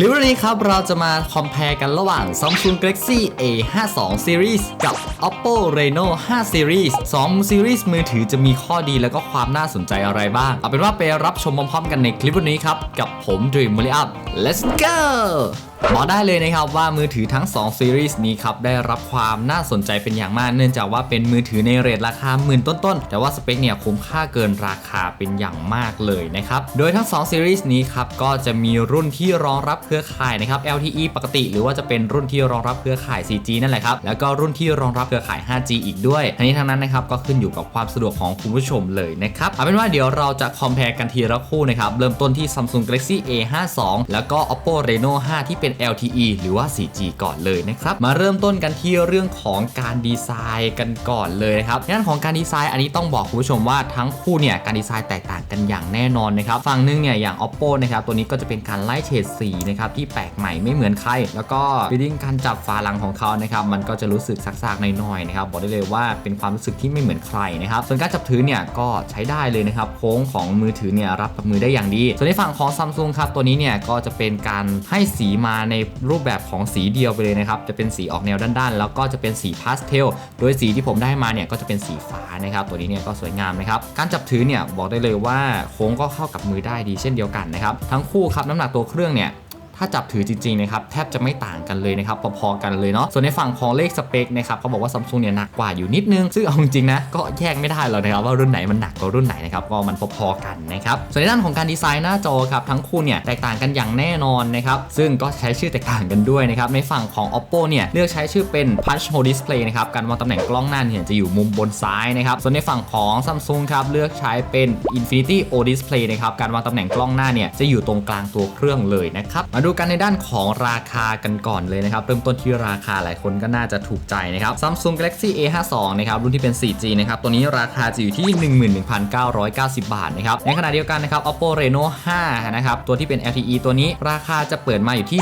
ลิปวันนี้ครับ เราจะมาคอมเพลกันระหว่าง Samsung Galaxy A52 Series กับ Oppo Reno 5 Series 2 Series มือถือจะมีข้อดีแล้วก็ความน่าสนใจอะไรบ้าง เอาเป็นว่าไปรับชมพร้อมๆกันในคลิปวันนี้ครับ กับผม Dream m o l y Up let's go บอกได้เลยนะครับว่ามือถือทั้ง 2 ซีรีส์นี้ครับได้รับความน่าสนใจเป็นอย่างมาก เนื่องจากว่าเป็นมือถือในเรทราคาหมื่นต้นๆ แต่ว่าสเปคเนี่ยคุ้มค่าเกินราคาเป็นอย่างมากเลยนะครับ โดยทั้ง 2 ซีรีส์นี้ครับก็จะมีรุ่นที่รองรับเครือข่ายนะครับ LTE ปกติ หรือว่าจะเป็นรุ่นที่รองรับเครือข่าย 4G นั่นแหละครับ แล้วก็รุ่นที่รองรับเครือข่าย 5G อีกด้วย ทั้งนี้ทั้งนั้นนะครับก็ขึ้นอยู่กับความสะดวกของคุณผู้ชมเลยนะครับเอาเป็นว่าเดี๋ยวเราจะคอมเพลกันทีละคู่นะครับเริ่มต้นที่ Samsung Galaxy A52 แล้วก็ Oppo Reno 5 ที่เป็น LTE หรือว่า 4G ก่อนเลยนะครับ มาเริ่มต้นกันที่เรื่องของการดีไซน์กันก่อนเลยนะครับงานของการดีไซน์อันนี้ต้องบอกคุณผู้ชมว่าทั้งคู่เนี่ยการดีไซน์แตกต่างกันอย่างแน่นอนนะครับฝั่งหนึงเนี่ยอย่าง Oppo นะครับตัวนี้ก็จะเป็นการไล่เฉดสีนะครับที่แปลกใหม่ไม่เหมือนใคร แล้วก็วิธีการจับฝาหลังของเขานะครับมันก็จะรู้สึกซักๆหน่อยๆนะครับบอกได้เลยว่าเป็นความรู้สึกที่ไม่เหมือนใครนะครับส่วนการจับถือเนี่ยก็ใช้ได้เลยนะครับโค้งของมือถือเนี่ยรับกับมือได้อย่างดี ส่วนในฝั่งของ Samsung ครับตัวนี้เนี่ยก็จะเป็นการให้สีมาในรูปแบบของสีเดียวไปเลยนะครับ จะเป็นสีออกแนวด้านๆ แล้วก็จะเป็นสีพาสเทล โดยสีที่ผมได้มาเนี่ยก็จะเป็นสีฟ้านะครับ ตัวนี้เนี่ยก็สวยงามนะครับ การจับถือเนี่ยบอกได้เลยว่าโค้งก็เข้ากับมือได้ดีเช่นเดียวกันนะครับ ทั้งคู่ครับน้ำหนักตัวเครื่องเนี่ย ถ้าจับถือจริงๆนะครับแทบจะไม่ต่างกันเลยนะครับพอๆกันเลยเนาะส่วนในฝั่งของเลขสเปคนะครับเขาบอกว่าซัมซุงเนี่ยหนักกว่าอยู่นิดนึง ซึ่งเอาจริงๆนะก็แยกไม่ได้หรอกนะครับว่ารุ่นไหนมันหนักกว่ารุ่นไหนนะครับก็มันพอๆกันนะครับส่วนในด้านของการดีไซน์หน้าจอครับทั้งคู่เนี่ยแตกต่างกันอย่างแน่นอนนะครับซึ่งก็ใช้ชื่อแตกต่างกันด้วยนะครับในฝั่งของ oppo เนี่ยเลือกใช้ชื่อเป็น punch hole display นะครับการวางตำแหน่งกล้องหน้าเนี่ยจะอยู่มุมบนซ้ายนะครับส่วนในฝั่งของ Samsung ครับเลือกใช้เป็น infinity o display นะครับการวางตำแหน่งกล้องหน้าเนี่ยจะอยู่ตรงกลางตัวเครื่องเลยนะครับมาดููกันในด้านของราคากันก่อนเลยนะครับ เริ่มต้นที่ราคาหลายคนก็น่าจะถูกใจนะครับ Samsung Galaxy A52 นะครับรุ่นที่เป็น 4G นะครับตัวนี้ราคาจะอยู่ที่ 11,990 บาทนะครับในขณะเดียวกันนะครับ Oppo Reno 5นะครับตัวที่เป็น LTE ตัวนี้ราคาจะเปิดมาอยู่ที่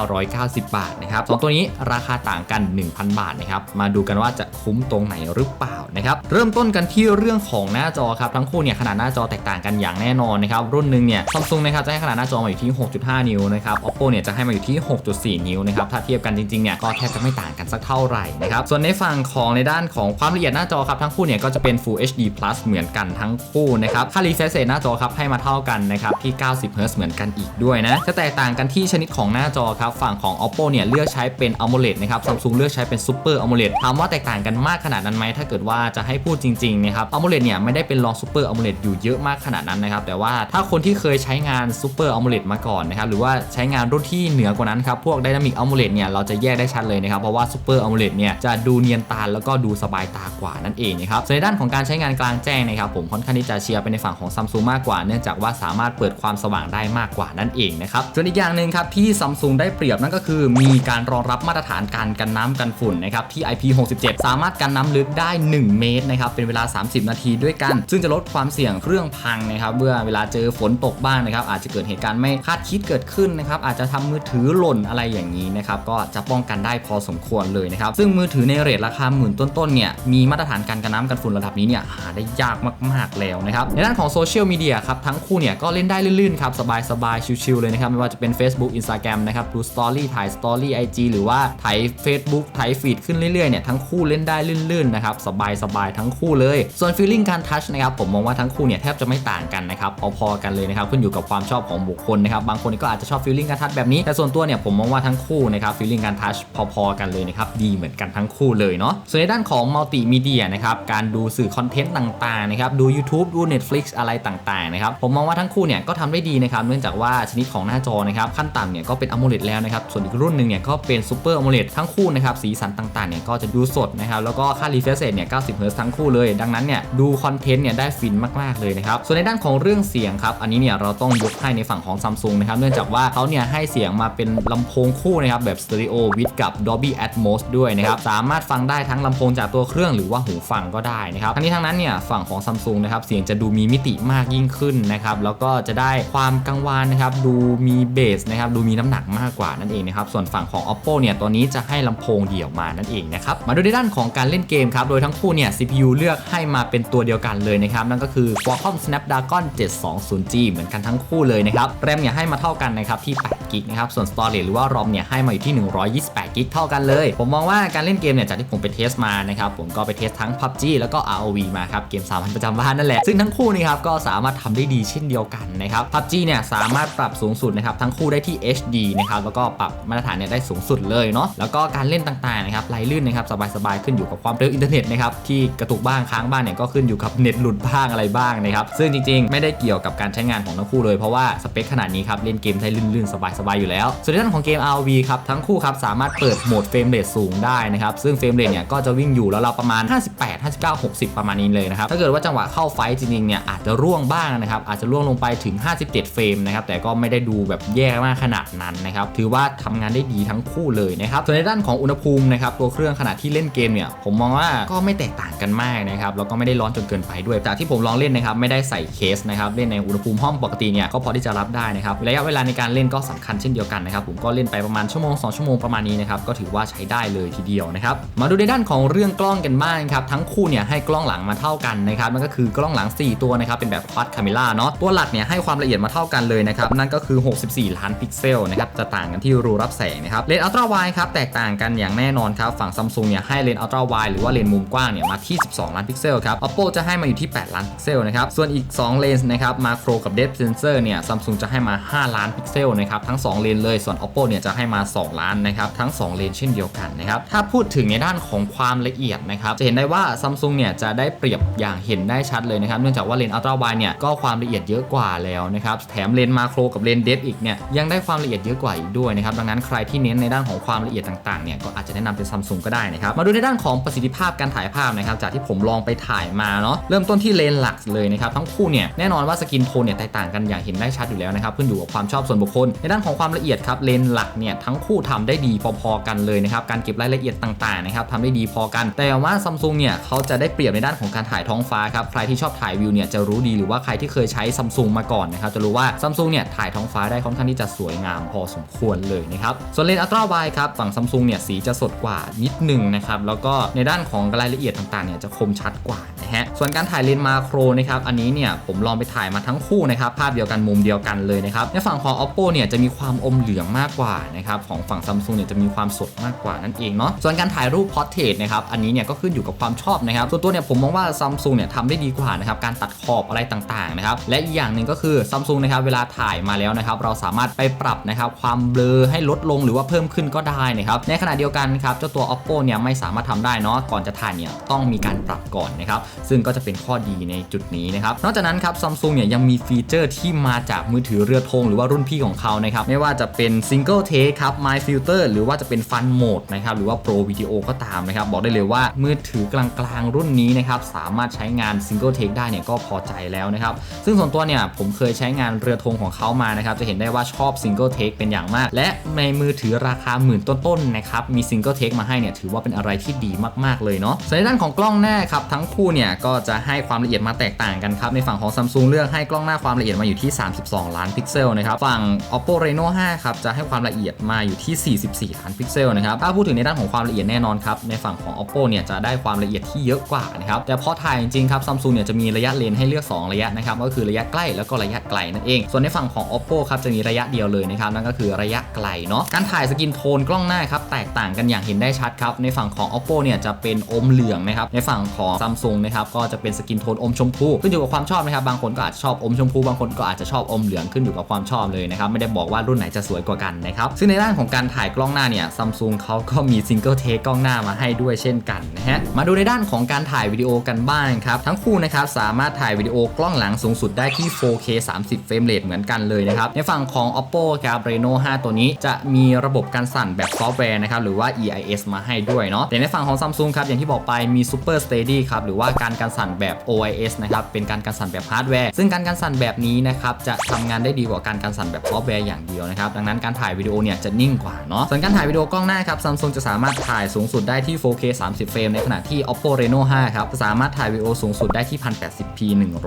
1990 บาทนะครับสองตัวนี้ราคาต่างกัน 1,000 บาทนะครับมาดูกันว่าจะคุ้มตรงไหนหรือเปล่านะครับเริ่มต้นกันที่เรื่องของหน้าจอครับทั้งคู่เนี่ยขนาดหน้าจอแตกต่างกันอย่างแน่นอนนะครับรุ่นหนึ่งเนี่ย Samsung นะครับจะให้ขนาดหน้าจอมาอยู่ที่ 6.5 นิ้วนะครับ Oppo เนี่ยจะให้มาอยู่ที่ 6.4 นิ้วนะครับ ถ้าเทียบกันจริงๆ เนี่ยก็แทบจะไม่ต่างกันสักเท่าไหร่นะครับ ส่วนในฝั่งของในด้านของความละเอียดหน้าจอครับทั้งคู่เนี่ยก็จะเป็น Full HD Plus เหมือนกันทั้งคู่นะครับ ค่า refresh rate หน้าจอครับให้มาเท่ากันนะครับที่ 90 Hz เหมือนกันอีกด้วยนะ จะแตกต่างกันที่ชนิดของหน้าจอครับ ฝั่งของ Oppo เนี่ยเลือกใช้เป็น AMOLED นะครับ Samsung เลือกใช้เป็น Super AMOLED ถามว่าแตกต่างกันมากขนาดนั้นไหมถ้าเกิดว่าจะให้พูดจริงๆนะครับ AMOLED เนี่ยไม่ได้เป็นรอง Super AMOLED อยู่เยอะมากขนาดนั้นนะครับแต่ว่าถ้าคนที่เคยใช้งาน Super AMOLED มาก่อนนะครับหรือว่าใช้้งานรุ่นที่เหนือกว่านั้นครับ พวก Dynamic AMOLED เนี่ย เราจะแยกได้ชัดเลยนะครับ เพราะว่า Super AMOLED เนี่ย จะดูเนียนตาแล้วก็ดูสบายตากว่านั่นเองนะครับส่วนในด้านของการใช้งานกลางแจ้งนะครับผมค่อนข้างที่จะเชียร์ไปในฝั่งของ Samsung มากกว่า เนื่องจากว่าสามารถเปิดความสว่างได้มากกว่านั่นเองนะครับส่วนอีกอย่างหนึ่งครับที่ Samsung ได้เปรียบนั่นก็คือ มีการรองรับมาตรฐานการกันน้ำกันฝุ่นนะครับที่ IP67 สามารถกันน้ำลึกได้ 1 เมตรนะครับเป็นเวลา 30 นาทีด้วยกัน ซึ่งจะลดความเสี่ยงเครื่องพังนะครับเมื่อเวลาเจอฝนตกบ้างนะครับอาจจะเกิดเหตุการณ์ไม่คาดคิดเกิดขึ้นนะครับครับอาจจะทำมือถือหล่นอะไรอย่างนี้นะครับก็จะป้องกันได้พอสมควรเลยนะครับซึ่งมือถือในเรทราคาหมื่นต้นๆเนี่ยมีมาตรฐานการกันน้ำกันฝุ่นระดับนี้เนี่ยหาได้ยากมากๆแล้วนะครับในด้านของโซเชียลมีเดียครับทั้งคู่เนี่ยก็เล่นได้ลื่นๆครับสบายๆชิลๆเลยนะครับไม่ว่าจะเป็น Facebook Instagram นะครับดูสตอรี่ถ่ายสตอรี่ IG หรือว่าถ่าย Facebook ถ่ายฟีดขึ้นเรื่อยๆเนี่ยทั้งคู่เล่นได้ลื่นๆนะครับสบายๆทั้งคู่เลย ส่วนฟีลลิ่งการทัชนะครับผมมองว่าทั้งคู่เนี่ยแทบจะไม่ต่างกันนะครับพอๆกันเลยนะครับขึ้นอยู่กับความชอบของบุคคลนะครับบางคนก็อาจจะชอบฟีลลิ่งการทัชแบบนี้ แต่ส่วนตัวเนี่ยผมมองว่าทั้งคู่นะครับฟีลลิ่งการทัชพอๆกันเลยนะครับดีเหมือนกันทั้งคู่เลยเนาะส่วนในด้านของมัลติมีเดียนะครับการดูสื่อคอนเทนต์ต่างๆนะครับดู YouTube ดู Netflix อะไรต่างๆนะครับผมมองว่าทั้งคู่เนี่ยก็ทำได้ดีนะครับเนื่องจากว่าชนิดของหน้าจอนะครับขั้นต่ำเนี่ยก็เป็น AMOLED แล้วนะครับส่วนอีกรุ่นหนึ่งเนี่ยก็เป็น Super AMOLED ทั้งคู่นะครับสีสันต่างๆเนี่ยก็จะดูสดนะครับแล้วก็ค่า refresh rate เนี่ย 90 Hz ทั้งคู่เลย ดังนั้นเนี่ยดูคอนเทนต์เนี่ยได้ฟินมากๆเลยนะครับส่วนในด้านของเรื่องเสียงครับอันนี้เนี่ยเราต้องยกให้ในฝั่งของ Samsung นะครับเนื่องจากว่าเขาเนี่ยให้เสียงมาเป็นลำโพงคู่นะครับแบบ Stereo with กับ Dolby Atmos ด้วยนะครับสามารถฟังได้ทั้งลำโพงจากตัวเครื่องหรือว่าหูฟังก็ได้นะครับทั้งนี้ทั้งนั้นเนี่ยฝั่งของ Samsung นะครับเสียงจะดูมีมิติมากยิ่งขึ้นนะครับแล้วก็จะได้ความกังวานนะครับดูมีเบสนะครับดูมีน้ำหนักมากกว่านั่นเองนะครับส่วนฝั่งของ Oppo เนี่ยตัวนี้จะให้ลำโพงเดี่ยวมานั่นเองนะครับมาดูในด้านของการเล่นเกมครับโดยทั้งคู่เนี่ย CPU เลือกให้มาเป็นตัวเดียวกันเลยนะครับนั่นก็คือ Qualcomm Snapdragon 720G เหมือนกันทั้งคู่เลยนะครับแรมเนี่ยให้มาเท่ากันนะครับที่ที่8กิกนะครับส่วน storage หรือว่า ROM เนี่ยให้มาอยู่ที่128กิกเท่ากันเลย ผมมองว่าการเล่นเกมเนี่ยจากที่ผมไปเทสมานะครับผมก็ไปเทสทั้ง PUBG แล้วก็ ROV มาครับเกมสามัญประจำบ้านนั่นแหละซึ่งทั้งคู่นี่ครับก็สามารถทำได้ดีเช่นเดียวกันนะครับ PUBG เนี่ยสามารถปรับสูงสุดนะครับทั้งคู่ได้ที่ HD นะครับแล้วก็ปรับมาตรฐานเนี่ยได้สูงสุดเลยเนาะแล้วก็การเล่นต่างๆนะครับไหลลื่นนะครับสบายๆขึ้นอยู่กับความเร็วอินเทอร์เน็ตนะครับที่กระตุกบ้างค้างบ้างเนี่ยก็ขึ้นอยู่กับเน็ตหลุดบ้างอะไรบ้างนะครับซึ่งจริงๆ ไม่ได้เกี่ยวกับการใช้งานของทั้งคู่เลยเพราะว่าสเปคขนาดนี้ครับเล่นเกมได้ลื่นๆสบายๆอยู่แล้ว ส่วนในด้านของเกม Rv ครับทั้งคู่ครับสามารถเปิดโหมดเฟรมเรทสูงได้นะครับซึ่งเฟรมเรทเนี่ยก็จะวิ่งอยู่แล้วเราประมาณ 58 59 60 ประมาณนี้เลยนะครับถ้าเกิดว่าจังหวะเข้าไฟท์จริงๆเนี่ยอาจจะร่วงบ้างนะครับอาจจะร่วงลงไปถึง 57 เฟรมนะครับแต่ก็ไม่ได้ดูแบบแย่มากขนาดนั้นนะครับถือว่าทำงานได้ดีทั้งคู่เลยนะครับส่วนในด้านของอุณหภูมินะครับตัวเครื่องขณะที่เล่นเกมเนี่ยผมมองว่าก็ไม่แตกต่างกันมากนะครับแล้วก็ไม่ได้ร้อนจนเกินไปด้วยจากที่ผมลองเล่นนะครับไม่ได้ใส่เคสนะครับเล่นในอุณหภูมิห้องปกติเนี่ยก็พอที่จะรับได้นะครับระยะเวลาในการเล่นก็สำคัญเช่นเดียวกันนะครับผมก็เล่นไปประมาณชั่วโมง2ชั่วโมงประมาณนี้นะครับก็ถือว่าใช้ได้เลยทีเดียวนะครับมาดูในด้านของเรื่องกล้องกันบ้างครับทั้งคู่เนี่ยให้กล้องหลังมาเท่ากันนะครับนั่นก็คือกล้องหลัง 4 ตัวนะครับเป็นแบบควอดคาเมล่าเนาะตัวหลักเนี่ยให้ความละเอียดมาเท่ากันเลยนะครับนั่นก็คือ 64 ล้านพิกเซลนะครับจะต่างกันที่รูรับแสงนะครับเลนส์อัลตร้าไวด์ครับแตกต่างกันอย่างแน่นอนครับฝั่งซัมซุงเนี่ยให้เลนส์อัลตร้าไวด์หรือว่าเลนส์มุมกว้างเนี่ยมาที่ 12 ล้านพิกเซลครับ oppo จะให้มาอยู่ที่ 8 ล้านพิกเซลนะครับส่วนอีก 2 เลนส์นะครับมาโครกับ depth sensor เนี่ยซัมซุงจะให้มา 5 ล้านพิกเซลนะครับทั้ง 2 เลนเลยส่วน oppo เนี่ยจะให้มา 2 ล้านนะครับทั้ง 2 เลนเช่นเดียวกันนะครับถ้าพูดถึงในด้านของความละเอียดนะครับจะเห็นได้ว่าซัมซุงเนี่ยจะได้เปรียบอย่างเห็นได้ชัดเลยนะครับเนื่องจากว่าเลนอัลตร้าไวเนี่ยก็ความละเอียดเยอะกว่าแล้วนะครับแถมเลนมาโครกับเลนเดฟอีกเนี่ยยังได้ความละเอียดเยอะกว่าอีกด้วยนะครับดังนั้นใครที่เน้นในด้านของความละเอียดต่างๆเนี่ยก็อาจจะแนะนำเป็นซัมซุงก็ได้นะครับมาดูในด้านของประสิทธิภาพการถ่ายภาพนะครับจากที่ผมลองไปถ่ายมาเนาะเริ่มต้นที่เลนหลักเลยนะครับทั้งคู่เนี่ยแน่นอนว่าสกินโทนเนี่ยแตกต่างกันอย่างเห็นได้ชัดอยู่แล้วนะครับขึ้นอยู่กับความชอบส่วนบุคคลในด้านของความละเอียดครับเลนส์หลักเนี่ยทั้งคู่ทำได้ดีพอๆกันเลยนะครับการเก็บรายละเอียดต่างๆนะครับทำได้ดีพอกัน แต่ว่าซัมซุงเนี่ยเขาจะได้เปรียบในด้านของการถ่ายท้องฟ้าครับใครที่ชอบถ่ายวิวเนี่ยจะรู้ดีหรือว่าใครที่เคยใช้ซัมซุงมาก่อนนะครับจะรู้ว่าซัมซุงเนี่ยถ่ายท้องฟ้าได้ค่อนข้างที่จะสวยงามพอสมควรเลยนะครับส่วนเลนส์อัลตร้าไวครับฝั่งซัมซุงเนี่ยสีจะสดกว่านิดนึงนะครับแล้วก็ในด้านของรายละเอียดต่างๆเนี่ยจะคมชัดกว่านะฮะส่วนการถ่ายเลนส์มาโครนะครับอันนี้เนี่ยผมลองไปถ่ายมาทั้งคู่นะครับภาพเดียวกันมุมเดียวกันเลยนะครับในฝั่งของ oppo เนี่ยจะมีความอมเหลืองมากกว่านะครับของฝั่งซัมซุงเนี่ยจะมีความสดมากกว่านั่นเองเนาะส่วนการถ่ายรูปพอร์เทรตนะครับอันนี้เนี่ยก็ขึ้นอยู่กับความชอบนะครับส่วนตัวเนี่ยผมมองว่าซัมซุงเนี่ยทำได้ดีกว่านะครับการตัดขอบอะไรต่างๆนะครับและอีกอย่างหนึ่งก็คือซัมซุงนะครับเวลาถ่ายมาแล้วนะครับเราสามารถไปปรับนะครับความเบลอให้ลดลงหรือว่าเพิ่มขึ้นก็ได้นะครับในขณะเดียวกันครับเจ้าตัว oppo เนี่ยไม่สามารถทำได้เนาะก่อนจะถ่ายเนี่ยต้องมีการปรับก่อนนะครับซึ่งก็จะเป็นข้อดีในจุดนี้นะครับนอกจากนั้นครับซัมซุงเนี่ยยังมีฟีเจอร์ที่มาจากมือถือเรือธงหรือว่ารุ่นพี่ของเขานะครับไม่ว่าจะเป็น single take ครับ my filter หรือว่าจะเป็น fun mode นะครับหรือว่า pro video ก็ตามนะครับบอกได้เลยว่ามือถือกลางๆรุ่นนี้นะครับสามารถใช้งาน single take ได้เนี่ยก็พอใจแล้วนะครับซึ่งส่วนตัวเนี่ยผมเคยใช้งานเรือธงของเขามานะครับจะเห็นได้ว่าชอบ single take เป็นอย่างมาก และในมือถือราคาหมื่นต้นๆนะครับมี single take มาให้เนี่ยถือว่าเป็นอะไรที่ดีมากๆเลยเนาะส่วนในด้านของกล้องหน้าครับทั้งคู่เนี่ยก็จะให้ความละเอียดมาแตกต่างกันครับในฝั่งของ Samsung เลือกให้กล้องหน้าความละเอียดมาอยู่ที่ 32 ล้านพิกเซลนะครับฝั่ง Oppo Reno 5 ครับ จะให้ความละเอียดมาอยู่ที่ 44 ล้านพิกเซลนะครับ ถ้าพูดถึงในด้านของความละเอียดแน่นอนครับ ในฝั่งของ Oppo เนี่ยจะได้ความละเอียดที่เยอะกว่านะครับ แต่พอถ่ายจริงๆครับ Samsung เนี่ยจะมีระยะเลนให้เลือก 2 ระยะนะครับ ก็คือระยะใกล้แล้วก็ระยะไกลนั่นเอง ส่วนในฝั่งของ Oppo ครับจะมีระยะเดียวเลยนะครับ นั่นก็คือระยะไกลเนาะ การถ่ายสกินโทนกล้องหน้าครับแตกต่างกันอย่างเห็นได้ชัดครับ ในฝั่งของ Oppo เนี่ยจะเป็นอมเหลืองนะครับ ในฝั่งของ Samsung นะครับก็จะเป็นสกินโทนอมชมพูขึ้นอยู่กับความชอบนะครับ บางคนก็อาจจะชอบอมชมพู บางคนก็อาจจะชอบอมเหลืองขึ้นอยู่กับความชอบเลยนะครับไม่ได้บอกว่ารุ่นไหนจะสวยกว่ากันนะครับซึ่งในด้านของการถ่ายกล้องหน้าเนี่ยซัมซุงเขาก็มีซิงเกิลเทคกล้องหน้ามาให้ด้วยเช่นกันนะฮะมาดูในด้านของการถ่ายวิดีโอกันบ้างครับทั้งคู่นะครับสามารถถ่ายวิดีโอกล้องหลังสูงสุดได้ที่ 4K 30 เฟรมเรทเหมือนกันเลยนะครับในฝั่งของ Oppo ครับ Reno 5 ตัวนี้จะมีระบบการสั่นแบบซอฟต์แวร์นะครับหรือว่า EIS มาให้ด้วยเนาะแต่ในฝั่งของ Samsung ครับอย่างที่บอกไปมี Super Steady ครับหรือว่าการการสั่นแบบ OIS นะครับเป็นการการสั่นแบบฮาร์ดแวร์ซึ่งการการสั่นแบบนี้นะครับจะทำงานได้ดีกว่าการการสั่นแบบซอฟต์แวร์อย่างเดียวนะครับ ดังนั้นการถ่ายวิดีโอเนี่ยจะนิ่งกว่าเนาะ ส่วนการถ่ายวิดีโอกล้องหน้าครับ Samsung จะสามารถถ่ายสูงสุดได้ที่ 4K 30 เฟรม ในขณะที่ Oppo Reno 5 ครับ สามารถถ่ายวิดีโอสูงสุดได้ที่ 1080p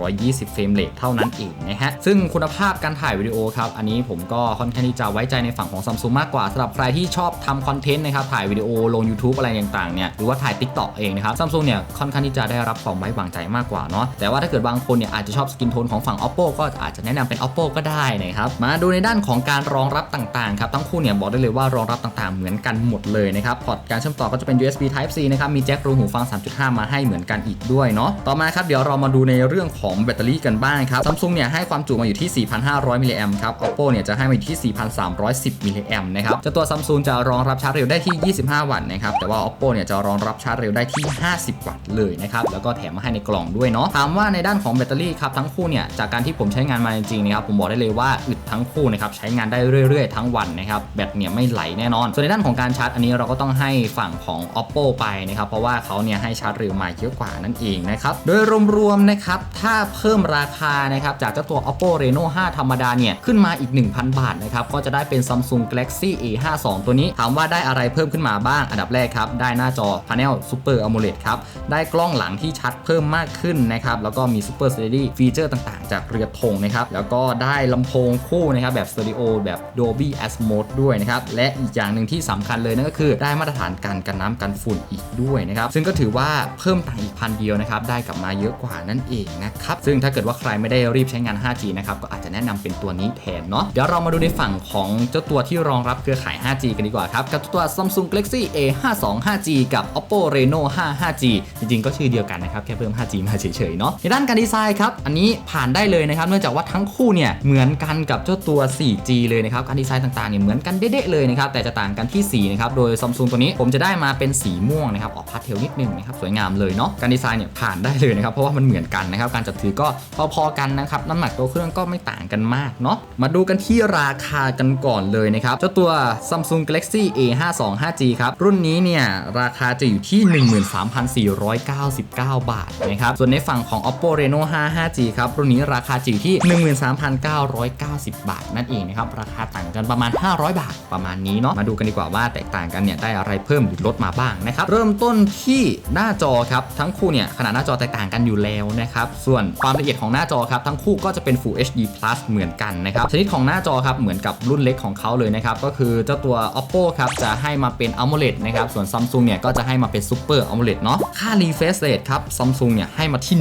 120 เฟรมเรทเท่านั้นเองนะฮะ ซึ่งคุณภาพการถ่ายวิดีโอครับ อันนี้ผมก็ค่อนข้างที่จะไว้ใจในฝั่งของ Samsung มากกว่าสำหรับใครที่ชอบทำคอนเทนต์นะครับ ถ่ายวิดีโอลง YouTube อะไรต่างๆ เนี่ย หรือว่าถ่าย TikTok เองนะครับ Samsung เนี่ยค่อนข้างที่จะได้รับความไว้วางใจมากกว่าเนาะ แต่ว่าถ้าเกิดบางคนเนี่ยอาจจะชอบสกินโทนของฝั่ง Oppo ก็อาจจะแนะนำเป็น Oppo ก็ได้นะครับ มาดูในด้านานของการรองรับต่างๆครับทั้งคู่เนี่ยบอกได้เลยว่ารองรับต่างๆ เหมือนกันหมดเลยนะครับพอร์ตการเชื่อมต่อก็จะเป็น USB Type C นะครับมีแจ็ครูหูฟัง 3.5 มาให้เหมือนกันอีกด้วยเนาะต่อมาครับเดี๋ยวเรามาดูในเรื่องของแบตเตอรี่กันบ้างครับซัมซุงเนี่ยให้ความจุมาอยู่ที่ 4,500 มิลลิแอมครับ Oppo เนี่ยจะให้มาอยู่ที่ 4,310 มิลลิแอมนะครับเจ้าตัวซัมซุงจะรองรับชาร์จเร็วได้ที่ 25 วัตต์นะครับแต่ว่า Oppo เนี่ยจะรองรับชาร์จเร็วได้ที่ 50 วัตต์เลยนะครับแล้วก็แถมมาให้ในกล่องด้วยเนาะถามว่าในด้านของแบตเตอรี่ครับทั้งคู่เนี่ยจากการที่ผมใช้งานมาจริงๆนะครับผมบอกได้เลยว่าอึดทั้งคู่นะครับใช้งานได้เรื่อยๆ ทั้งวันนะครับแบตเนี่ยไม่ไหลแน่นอน ส่วนในด้านของการชาร์จอันนี้เราก็ต้องให้ฝั่งของ Oppo ไปนะครับเพราะว่าเขาเนี่ยให้ชาร์จเร็วมาเยอะกว่านั่นเองนะครับโดยรวมๆนะครับถ้าเพิ่มราคานะครับจากเจ้าตัว Oppo Reno 5 ธรรมดาเนี่ยขึ้นมาอีก 1,000 บาทนะครับก็จะได้เป็น Samsung Galaxy A52 ตัวนี้ถามว่าได้อะไรเพิ่มขึ้นมาบ้างอันดับแรกครับได้หน้าจอ Panel Super AMOLED ครับได้กล้องหลังที่ชัดเพิ่มมากขึ้นนะครับแล้วก็มี Super Steady ฟีเจอร์ต่างๆ จากเรือธงนะครับแล้วก็ได้ลำโพงคู่นะครับแบบสตูดิโอแบบ Dolby Atmos ด้วยนะครับ และอีกอย่างหนึ่งที่สำคัญเลยนั่นก็คือได้มาตรฐานการกันน้ำกันฝุ่นอีกด้วยนะครับ ซึ่งก็ถือว่าเพิ่มต่างอีกพันเดียวนะครับ ได้กลับมาเยอะกว่านั่นเองนะครับ ซึ่งถ้าเกิดว่าใครไม่ได้รีบใช้งาน 5G นะครับ ก็อาจจะแนะนำเป็นตัวนี้แทนเนาะ เดี๋ยวเรามาดูในฝั่งของเจ้าตัวที่รองรับเครือข่าย 5G กันดีกว่าครับ กับตัว Samsung Galaxy A52 5G กับ Oppo Reno 5 5G จริงๆ ก็ชื่อเดียวกันนะครับ แค่เพิ่ม 5G มาเฉยๆ เนาะ ในด้านการดีไซน์ครับ อันนี้ผ่านได้เลยนะครับ เนื่องจากว่าทั้งคู่เนี่ยเหมือนกันกับเจ้าตัว 4G เลยนะครับการดีไซน์ต่างๆเนี่ยเหมือนกันเด๊ะๆเลยนะครับแต่จะต่างกันที่สีนะครับโดย Samsung ตัวนี้ผมจะได้มาเป็นสีม่วงนะครับออกพาสเทลนิดนึงนะครับสวยงามเลยเนาะการดีไซน์เนี่ยผ่านได้เลยนะครับเพราะว่ามันเหมือนกันนะครับการจัดถือก็พอๆกันนะครับน้ำหนักตัวเครื่องก็ไม่ต่างกันมากเนาะมาดูกันที่ราคากันก่อนเลยนะครับเจ้าตัว Samsung Galaxy A52 5G ครับรุ่นนี้เนี่ยราคาจะอยู่ที่ 13,499 บาทนะครับส่วนในฝั่งของ Oppo Reno 5 5G ครับรุ่นนี้ราคาจะอยู่ที่ 13,990 บาทนั่นเองนะครับราคาต่างกันประมาณ 500 บาทประมาณนี้เนาะมาดูกันดีกว่าว่าแตกต่างกันเนี่ยได้อะไรเพิ่มหรือลดมาบ้างนะครับเริ่มต้นที่หน้าจอครับทั้งคู่เนี่ยขนาดหน้าจอแตกต่างกันอยู่แล้วนะครับส่วนความละเอียดของหน้าจอครับทั้งคู่ก็จะเป็น Full HD Plus เหมือนกันนะครับชนิดของหน้าจอครับเหมือนกับรุ่นเล็กของเขาเลยนะครับก็คือเจ้าตัว Oppo ครับจะให้มาเป็น AMOLED นะครับส่วน Samsung เนี่ยก็จะให้มาเป็น Super AMOLED เนาะค่า refresh rate ครับ Samsung เนี่ยให้มาที่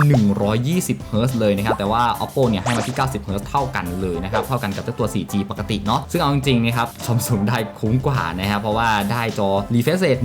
120 Hz เลยนะครับแต่ว่า Oppo เนี่ยให้มาที่ 90 Hz เท่ากันเลยนะครับเท่ากันกับเจ้าตัว 4G ปกติเนาะซึ่งเอาจริงๆนะครับ Samsung ได้คุ้มกว่านะครับเพราะว่าได้จอ refresh rate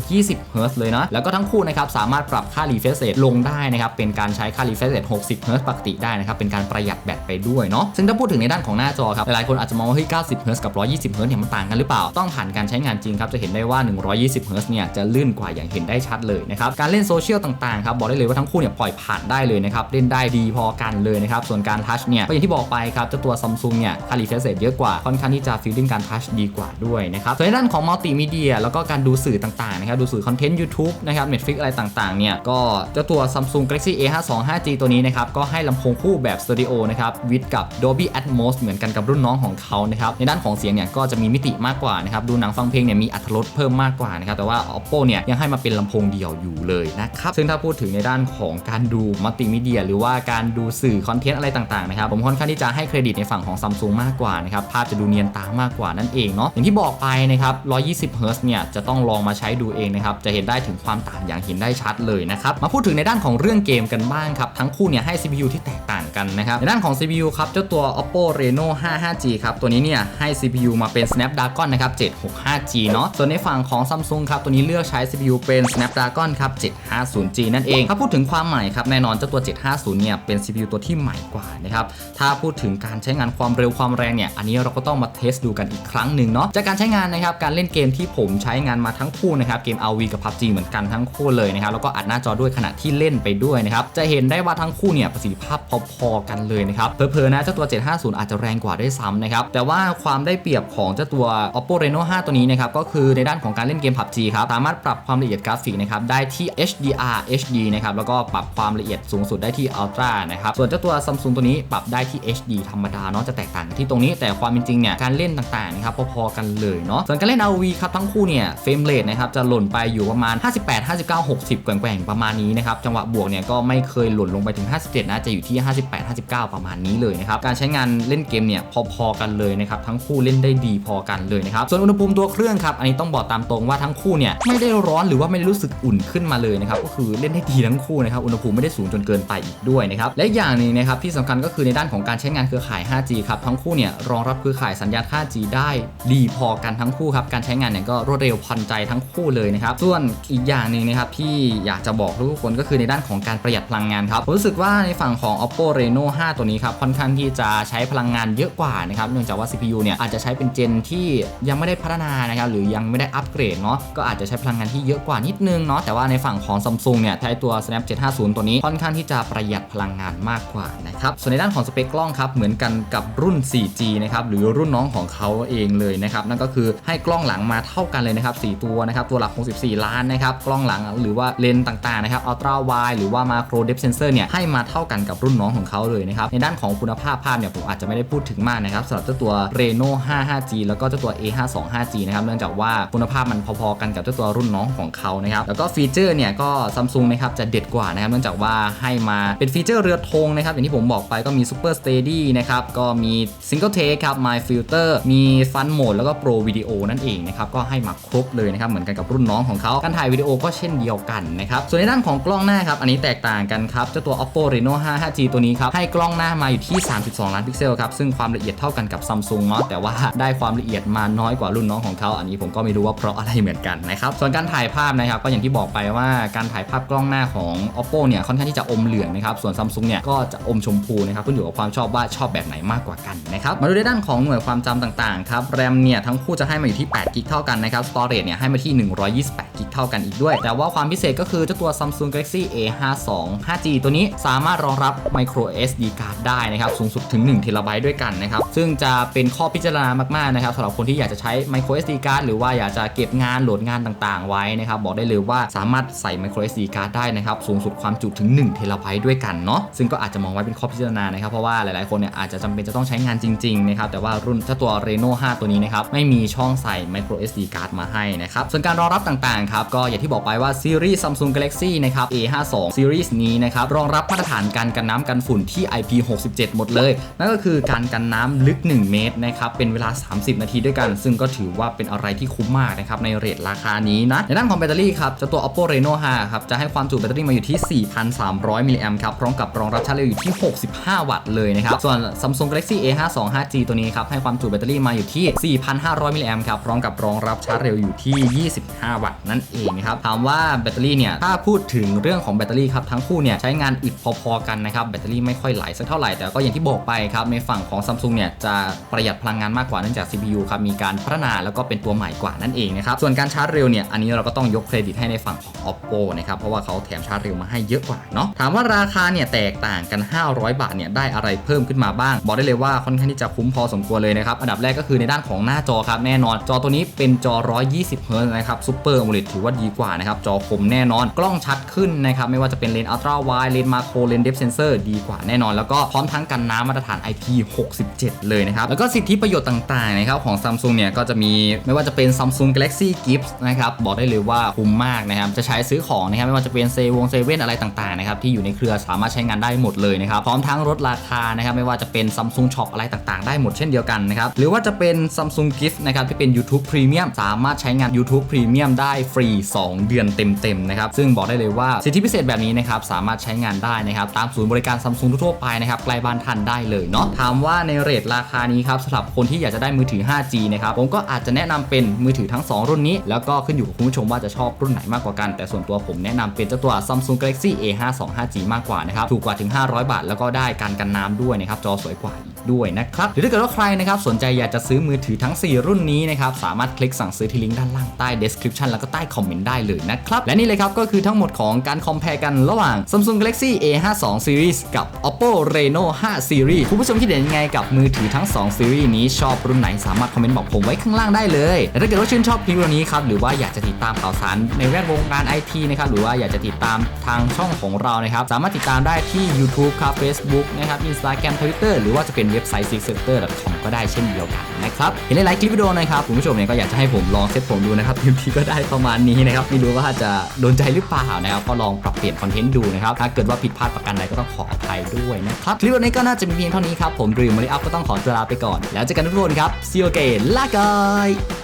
120 Hz เลยนะแล้วก็ทั้งคู่นะครับสามารถปรับค่า refresh rate ลงได้นะครับเป็นการใช้ค่า refresh rate 60 Hz ปกติได้นะครับเป็นการประหยัดแบตไปด้วยเนาะซึ่งถ้าพูดถึงในด้านของหน้าจอครับหลายๆคนอาจจะมองว่าเฮ้ย90 Hz กับ 120 Hz เนี่ยมันต่างกันหรือเปล่า ต้องผ่านการใช้งานจริงครับจะเห็นได้ว่า 120 Hz เนี่ยจะลื่นกว่าอย่างเห็นได้ชัดเลยนะครับการเล่นโซเชียลต่างๆครับบอกได้เลยว่าทั้งคู่เนี่ยปล่อยผ่านได้เลยนะครับเล่นได้ดีพอกันเลยนะครับส่วนการทัชเนี่ยก็อย่างที่บอกไปครับเจ้าตัว Samsung เนี่ยค่า r e f เยอะกว่าค่อนข้างที่จะฟีลลิ่งการทัชดีกว่าด้วยนะครับส่วนในด้านของมัลติมีเดียแล้วก็การดูสื่อต่างๆนะครับดูสื่อคอนเทนต์ YouTube นะครับ Netflix อะไรต่างๆเนี่ยก็เจ้าตัว Samsung Galaxy A52 5G ตัวนี้นะครับก็ให้ลำโพงคู่แบบสตูดิโอนะครับวิดกับ Dolby Atmos เหมือนกันกับรุ่นน้องของเขานะครับในด้านของเสียงเนี่ยก็จะมีมิติมากกว่านะครับดูหนังฟังเพลงเนี่ยมีอัตรสเพิ่มมากกว่านะครับแต่ว่า Oppo เนี่ยยังให้มาเป็นลำโพงเดี่ยวอยู่เลยนะครับซึ่งถ้าพูดถึงในด้านของการดูมัลติมีเดีย หรือว่าการดูสื่อคอนเทนต์อะไรต่างๆนะครับผมค่อนข้างที่จะให้เครดิตในฝั่งของ Samsung มากกว่านะครับภาพจะดูเนียนตามากกว่านั่นเองเนาะอย่างที่บอกไปนะครับ120 Hz เนี่ยจะต้องลองมาใช้ดูเองนะครับจะเห็นได้ถึงความต่างอย่างเห็นได้ชัดเลยนะครับมาพูดถึงในด้านของเรื่องเกมกันบ้างครับทั้งคู่เนี่ยให้ CPU ที่แตกต่างกันนะครับในด้านของ CPU ครับเจ้าตัว Oppo Reno 5 5G ครับตัวนี้เนี่ยให้ CPU มาเป็น Snapdragon นะครับ 765G เนาะส่วนในฝั่งของ Samsung ครับตัวนี้เลือกใช้ CPU เป็น Snapdragon ครับ 750G นั่นเอง ถ้าพูดถึงความใหม่ครับแน่นอนเจ้าตัว 750 เนี่ยเป็น CPU ตัวที่ใหม่กว่านะครับถ้าพูดถึงการใช้งานความเร็วความแรงเนี่ย อันนี้เราก็ต้องมาเทสดูกันอีกครั้งหนึ่งเนาะ จากการใช้งานนะครับ การเล่นเกมที่ผมใช้งานมาทั้งคู่นะครับ เกม RV กับ PUBG เหมือนกันทั้งคู่เลยนะครับ แล้วก็อัดหน้าจอด้วยขณะที่เล่นไปด้วยนะครับ จะเห็นได้ว่าทั้งคู่เนี่ยประสิทธิภาพพอๆกันเลยนะครับ เพอๆนะเจ้าตัว 750 อาจจะแรงกว่าด้วยซ้ำนะครับ แต่ว่าความได้เปรียบของเจ้าตัว Oppo Reno 5 ตัวนี้นะครับ ก็คือในด้านของการเล่นเกม PUBG ครับ สามารถปรับความละเอียดกราฟิกนะครับได้ที่ HDR HD นะครับ แล้วก็ปรับความละเอียดสูงสุดได้ที่ Ultra นะครับ ส่วนเจ้าตัว Samsung ตัวนี้ปรับได้ที่ HD ธรรมดาเนาะ จะแตกต่างกันที่ตรงนี้ แต่ความเป็นจริงเนี่ยการเล่นต่างๆนะครับพอๆกันเลยเนาะส่วนการเล่น ROV ครับทั้งคู่เนี่ยเฟรมเรทนะครับจะหล่นไปอยู่ประมาณ 58 59 60 แกว่งๆประมาณนี้นะครับจังหวะบวกเนี่ยก็ไม่เคยหล่นลงไปถึง 57 นะจะอยู่ที่ 58 59 ประมาณนี้เลยนะครับการใช้งานเล่นเกมเนี่ยพอๆกันเลยนะครับทั้งคู่เล่นได้ดีพอกันเลยนะครับส่วนอุณหภูมิตัวเครื่องครับอันนี้ต้องบอกตามตรงว่าทั้งคู่เนี่ยไม่ได้ร้อนหรือว่าไม่ได้รู้สึกอุ่นขึ้นมาเลยนะครับก็คือเล่นได้ดีทั้งคู่นะครับอุณหภูมิไม่ได้สูงจนเกินไปอีกด้วยนะครับและอย่างนึงนะครับที่สำคัญก็คือในด้านของการใช้งานเครือข่าย 5G ครับทั้งคู่เนี่ยเนี่ยรองรับเครือข่ายสัญญาณ 5G ได้ดีพอกันทั้งคู่ครับ การใช้งานเนี่ยก็รวดเร็วพันใจทั้งคู่เลยนะครับ ส่วนอีกอย่างหนึ่งนะครับที่อยากจะบอกทุกคนก็คือในด้านของการประหยัดพลังงานครับผมรู้สึกว่าในฝั่งของ Oppo Reno 5 ตัวนี้ครับค่อนข้างที่จะใช้พลังงานเยอะกว่านะครับเนื่องจากว่า CPU เนี่ยอาจจะใช้เป็นเจนที่ยังไม่ได้พัฒนานะครับหรือยังไม่ได้อัปเกรดเนาะก็อาจจะใช้พลังงานที่เยอะกว่านิดนึงเนาะแต่ว่าในฝั่งของ Samsung เนี่ยใช้ตัว Snap 750 ตัวนี้ค่อนข้างที่จะประหยัดพลังงานมากกว่านะครับส่วนในด้านของสเปคกล้องครับเหมือนกันกับรุ่น 4G นะครับหรือรุ่นน้องของเขาเองเลยนะครับนั่นก็คือให้กล้องหลังมาเท่ากันเลยนะครับ4ตัวนะครับตัวหลัก64 ล้านนะครับกล้องหลังหรือว่าเลนส์ต่างๆนะครับ Ultra Wide หรือว่า Macro Depth Sensor เนี่ยให้มาเท่ากันกับรุ่นน้องของเขาเลยนะครับในด้านของคุณภาพภาพเนี่ยผมอาจจะไม่ได้พูดถึงมากนะครับสำหรับเจ้าตัว Reno 5 5G แล้วก็เจ้าตัว A52 5G นะครับเนื่องจากว่าคุณภาพมันพอๆกันกับเจ้าตัวรุ่นน้องของเขานะครับแล้วก็ฟีเจอร์เนี่ยก็ Samsung นะครับจะเด็ดกว่านะครับเนื่องจากว่าให้มาเป็นฟีเจอร์เรือธงนะครับอย่างที่ผมบอกไปก็มี Super Steady นะครับก็มี Single Take ครับ My Filter มี Fun Mode แล้วก็ Pro Video นั่นเองนะครับ ก็ให้มาครบเลยนะครับ เหมือนกันกับรุ่นน้องของเขาการถ่ายวิดีโอก็เช่นเดียวกันนะครับ ส่วนในด้านของกล้องหน้าครับ อันนี้แตกต่างกันครับ เจ้าตัว Oppo Reno 5 5G ตัวนี้ครับ ให้กล้องหน้ามาอยู่ที่ 32 ล้านพิกเซลครับ ซึ่งความละเอียดเท่ากันกับ Samsung เนาะ แต่ว่าได้ความละเอียดมาน้อยกว่ารุ่นน้องของเขา อันนี้ผมก็ไม่รู้ว่าเพราะอะไรเหมือนกันนะครับ ส่วนการถ่ายภาพนะครับ ก็อย่างที่บอกไปว่าการถ่ายภาพกล้องหน้าของ Oppo เนี่ยค่อนข้างที่จะอมเหลืองนะครับ ส่วน Samsung เนี่ยก็จะอมชมพูนะครับขึ้นอยู่กับความชอบว่าชอบแบบไหนมากกว่ากันนะครับมาดูในด้านของหน่วยความจำต่างๆครับแรมเนี่ยทั้งคู่จะให้มาอยู่ที่8กิกเท่ากันนะครับ storage เนี่ยให้มาที่ 128กิกเท่ากันอีกด้วย แต่ว่าความพิเศษก็คือเจ้าตัว Samsung Galaxy A52 5G ตัวนี้สามารถรองรับ micro SD card ได้นะครับสูงสุดถึง1 t b ด้วยกันนะครับซึ่งจะเป็นข้อพิจารณามากๆนะครับสำหรับคนที่อยากจะใช้ micro SD card หรือว่าอยากจะเก็บงานโหลดงานต่างๆ ไว้นะครับบอกได้เลยว่าสามารถใส่ micro SD card ได้นะครับสูงสุดความจุถึง1 t b ด้วยกันเนาะซึ่งก็อาจจะมองไว้เป็นข้อพิจารณานะครับเพราะว่าหลายๆคนเนี่ยอาจจะจำเป็นจะต้องใช้งานจริงนะครับแต่ว่ารุ่นเจ้าตัว Reno 5 ตัวนี้นะครับไม่มีช่องใส่ micro SD card มาให้นะครับส่วนการรองรับต่างๆครับก็อย่างที่บอกไปว่าซีรีส์ Samsung Galaxy นะครับ A52 ซีรีส์นี้นะครับรองรับมาตรฐานการกันน้ำกันฝุ่นที่ IP67 หมดเลย นั่นก็คือการกันน้ำลึก 1 เมตรนะครับเป็นเวลา 30 นาทีด้วยกัน ซึ่งก็ถือว่าเป็นอะไรที่คุ้มมากนะครับในเรทราคานี้นะในด้านของแบตเตอรี่ครับเจ้าตัว Oppo Reno 5ครับจะให้ความจุแบตเตอรี่มาอยู่ที่ 4,300มิลลิแอมป์ครับพร้อมกับรองรับชาร์จเร็วอยู่ที่ 65 วัตต์เลยนะครับส่วน Samsung Galaxy A52 5G ตัวนี้ครับให้ความจุแบตเตอรี่มาอยู่ที่ 4,500 มิลลิแอมป์ครับพร้อมกับรองรับชาร์จเร็วอยู่ที่ 25 วัตต์นั่นเองครับถามว่าแบตเตอรี่เนี่ยถ้าพูดถึงเรื่องของแบตเตอรี่ครับทั้งคู่เนี่ยใช้งานอึดพอๆกันนะครับแบตเตอรี่ไม่ค่อยไหลสักเท่าไหร่แต่ก็อย่างที่บอกไปครับในฝั่งของ Samsung เนี่ยจะประหยัดพลังงานมากกว่าเนื่องจาก CPU ครับมีการพัฒนาแล้วก็เป็นตัวใหม่กว่านั่นเองนะครับส่วนการชาร์จเร็วเนี่ยอันนี้เราก็ต้องยกเครดิตให้ในฝั่งของ Oppo นะครับเพราะว่าเขาแถมชาร์จเร็วมาให้เยอะกว่าเนาะถามว่าราคาเนี่ยแตกต่างกัน 500 บาทเนี่ยได้อะไรเพิ่มขึ้นมาบ้าง บอกได้เลยว่าค่อนข้างที่จะจะคุ้มพอสมควรเลยนะครับ อันดับแรกก็คือในด้านของหน้าจอครับแน่นอน จอตัวนี้เป็นจอ 120เฮิร์นะครับซูเปอร์ AMOLED ถือว่าดีกว่านะครับ จอคมแน่นอน กล้องชัดขึ้นนะครับ ไม่ว่าจะเป็นเลนส์อัลตร้าไวเลนส์มาโครเลนส์เดฟเซนเซอร์ดีกว่าแน่นอน แล้วก็พร้อมทั้งกันน้ำมาตรฐาน IP67 เลยนะครับ แล้วก็สิทธิประโยชน์ต่างๆนะครับของ Samsung เนี่ยก็จะมีไม่ว่าจะเป็น Samsung Galaxy Gift นะครับบอกได้เลยว่าคุ้มมากนะครับจะใช้ซื้อของนะครับไม่ว่าจะเป็นเซวงเซเว่นอะไรต่างๆนะครับที่อยู่ในเครือสามารถใช้งานได้หมดเลยนะครับพร้อมทั้งลดราคานะครับไม่ว่าจะเป็น Samsung Shop อะไรต่างๆ ได้หมดเช่นเดียวกันนะครับ หรือว่าจะเป็น Samsung Gift นะครับที่เป็น YouTube Premium สามารถใช้งาน YouTube Premium ได้ฟรี 2 เดือนเต็มๆนะครับซึ่งบอกได้เลยว่าสิทธิพิเศษแบบนี้นะครับสามารถใช้งานได้นะครับตามศูนย์บริการ Samsung ทั่วไปนะครับใกล้บ้านท่านได้เลยเนาะถามว่าในเรทราคานี้ครับสำหรับคนที่อยากจะได้มือถือ 5G นะครับผมก็อาจจะแนะนำเป็นมือถือทั้ง 2 รุ่นนี้ แล้วก็ขึ้นอยู่กับคุณผู้ชมว่าจะชอบรุ่นไหนมากกว่ากัน แต่ส่วนตัวผมแนะนำเป็นเจ้าตัว Samsung Galaxy A52 5G มากกว่านะครับถูกกว่าถึง 500 บาท แล้วก็ได้การกันน้ำด้วยนะครับจอสวยกว่าอีกด้วยนะครับหรือถ้าเกิดว่าใครนะครับสนใจอยากจะซื้อมือถือทั้ง 4 รุ่นนี้นะครับสามารถคลิกสั่งซื้อที่ลิงก์ด้านล่างใต้ description แล้วก็ใต้คอมเมนต์ได้เลยนะครับและนี่เลยครับก็คือทั้งหมดของการคอมเพลกันระหว่าง Samsung Galaxy A52 Series กับ Oppo Reno 5 Series คุณผู้ชมคิดเห็นยังไงกับมือถือทั้ง 2 ซีรีส์นี้ชอบรุ่นไหนสามารถคอมเมนต์บอกผมไว้ข้างล่างได้เลยและถ้าเกิดว่าชื่นชอบคลิปวิดีโอนี้ครับหรือว่าอยากจะติดตามข่าวสารในแวดวงการไอทีนะครับหรือว่าอยากจะติดตามทางช่องของเรานะครับสามารถติดตามได้ที่ YouTube ครับ Facebook นะครับ Instagram Twitter หรือว่าจะเป็นเว็บไซต์ Filter.com ก็ได้เช่นเดียวกันนะครับเห็นหลายๆคลิปวิดีโอนะครับคุณผู้ชมเนี่ยก็อยากจะให้ผมลองเซตผมดูนะครับบางทีก็ได้ประมาณนี้นะครับไม่รู้ว่าจะโดนใจหรือเปล่านะครับก็ลองปรับเปลี่ยนคอนเทนต์ดูนะครับถ้าเกิดว่าผิดพลาดประการใดก็ต้องขออภัยด้วยนะครับคลิปวันนี้ก็น่าจะมีเพียงเท่านี้ครับผมดรีมมาริอัพก็ต้องขอตัวลาไปก่อน แล้วเจอกันทุกคนครับ see you again ลาก่อย